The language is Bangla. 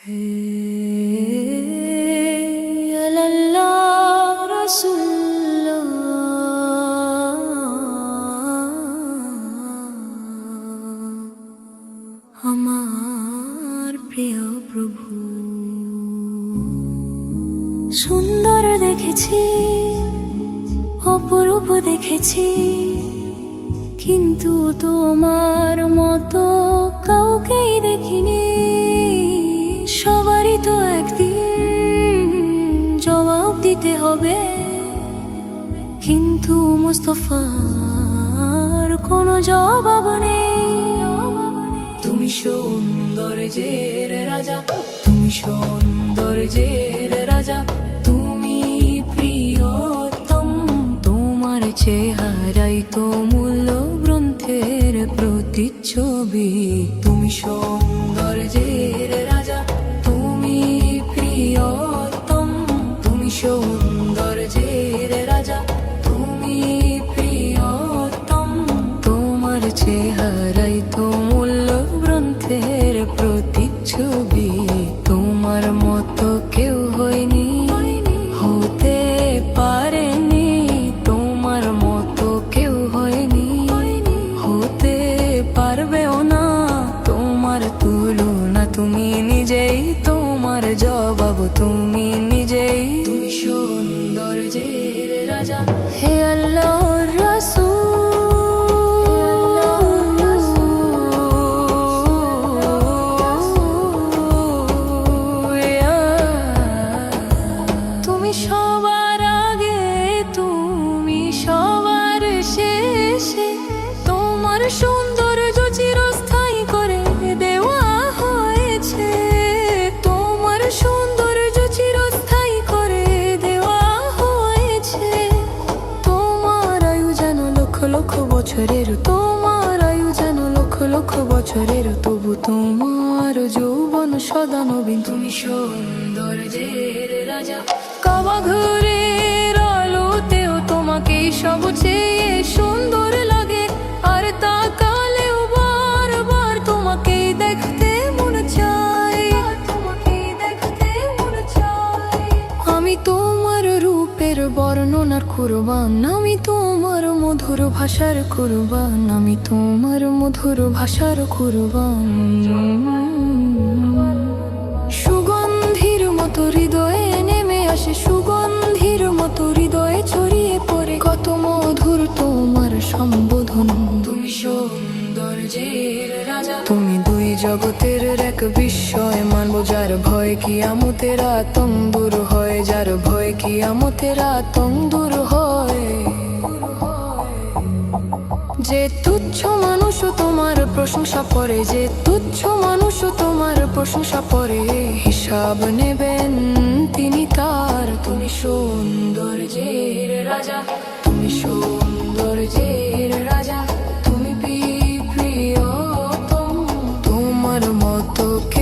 আমার প্রিয় প্রভু সুন্দর দেখেছি অপরূপ দেখেছি কিন্তু তোমার মতো কাউকেই দেখিনি। দিতে হবে। কিন্তু মুস্তফার কোনো জবাব নেই। তুমি সৌন্দর্যের রাজা, তুমি সৌন্দর্যের রাজা, তুমি প্রিয়তম, তোমার চেহারাই তো মূল্য গ্রন্থের প্রতিচ্ছবি। তুমি সুন্দর রাজা প্রতিচ্ছবি তোমার মতো কেউ হয়নি। হতে পারেনি তোমার মতো কেউ হয়নি। হতে পারবেও না তোমার তুলনা তুমি নিজেই তোমার জবাব তুমি নিজেই। তুমি সৌন্দর্যের রাজা। হে আল্লাহ তুমি শেষে তোমার সৌন্দর্য চিরস্থায়ী করে দেওয়া হয়েছে। তোমার সৌন্দর্য চিরস্থায়ী করে দেওয়া হয়েছে। তোমার আয়ু যেন লক্ষ লক্ষ বছরের, তোমার আয়ু যেন লক্ষ লক্ষ বছরের। তবু তোমার যৌবন সদা নবীন। তুমি সৌন্দর্যের রাজা। কাবা ঘরের আলোতেও তোমাকে সবচেয়ে বর্ণনার কুরবান আমি তোমার মধুর ভাষার কুরবান আমি তোমার মধুর ভাষার কুরবান। জগতের এক বিস্ময় মানব, যার ভয় কি আমতের আতঙ্ক দূর হয়, যার ভয় কি আমতের আতঙ্ক দূর হয়। যে তুচ্ছ মানুষ তোমার প্রশংসা করে, যে তুচ্ছ মানুষ তোমার প্রশংসা করে হিসাব নেবেন তিনি তার। তুমি সৌন্দর্যের রাজা রাজা